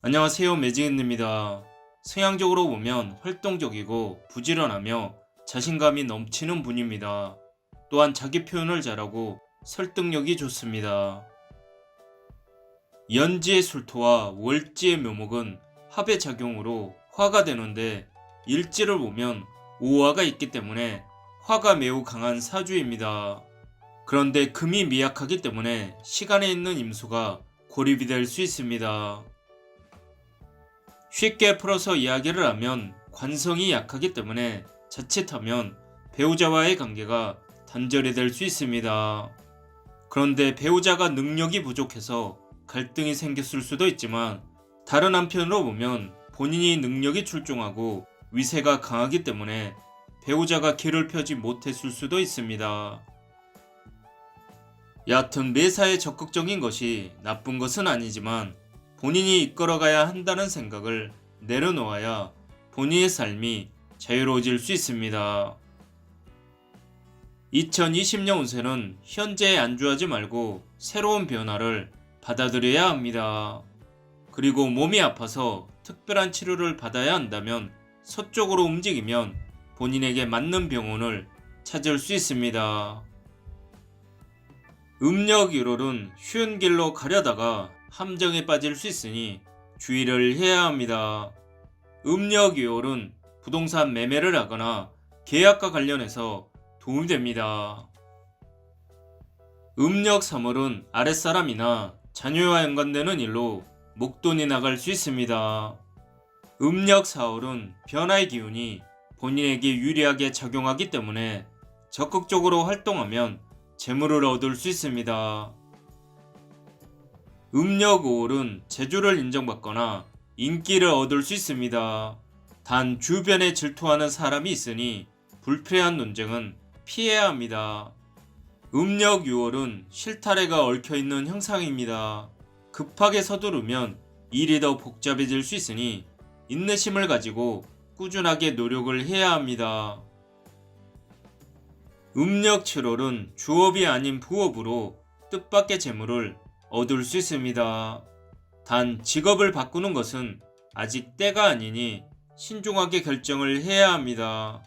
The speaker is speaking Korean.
안녕하세요 매직앤입니다. 성향적으로 보면 활동적이고 부지런하며 자신감이 넘치는 분입니다. 또한 자기 표현을 잘하고 설득력이 좋습니다. 연지의 술토와 월지의 묘목은 합의 작용으로 화가 되는데 일지를 보면 오화가 있기 때문에 화가 매우 강한 사주입니다. 그런데 금이 미약하기 때문에 시간에 있는 임수가 고립이 될 수 있습니다. 쉽게 풀어서 이야기를 하면 관성이 약하기 때문에 자칫하면 배우자와의 관계가 단절이 될 수 있습니다. 그런데 배우자가 능력이 부족해서 갈등이 생겼을 수도 있지만 다른 한편으로 보면 본인이 능력이 출중하고 위세가 강하기 때문에 배우자가 길을 펴지 못했을 수도 있습니다. 여하튼 매사에 적극적인 것이 나쁜 것은 아니지만 본인이 이끌어가야 한다는 생각을 내려놓아야 본인의 삶이 자유로워질 수 있습니다. 2020년 운세는 현재에 안주하지 말고 새로운 변화를 받아들여야 합니다. 그리고 몸이 아파서 특별한 치료를 받아야 한다면 서쪽으로 움직이면 본인에게 맞는 병원을 찾을 수 있습니다. 음력 1월은 쉬운 길로 가려다가 함정에 빠질 수 있으니 주의를 해야 합니다. 음력 2월은 부동산 매매를 하거나 계약과 관련해서 도움이 됩니다. 음력 3월은 아랫사람이나 자녀와 연관되는 일로 목돈이 나갈 수 있습니다. 음력 4월은 변화의 기운이 본인에게 유리하게 작용하기 때문에 적극적으로 활동하면 재물을 얻을 수 있습니다. 음력 5월은 재주를 인정받거나 인기를 얻을 수 있습니다. 단 주변에 질투하는 사람이 있으니 불필요한 논쟁은 피해야 합니다. 음력 6월은 실타래가 얽혀있는 형상입니다. 급하게 서두르면 일이 더 복잡해질 수 있으니 인내심을 가지고 꾸준하게 노력을 해야 합니다. 음력 7월은 주업이 아닌 부업으로 뜻밖의 재물을 얻을 수 있습니다. 단 직업을 바꾸는 것은 아직 때가 아니니 신중하게 결정을 해야 합니다.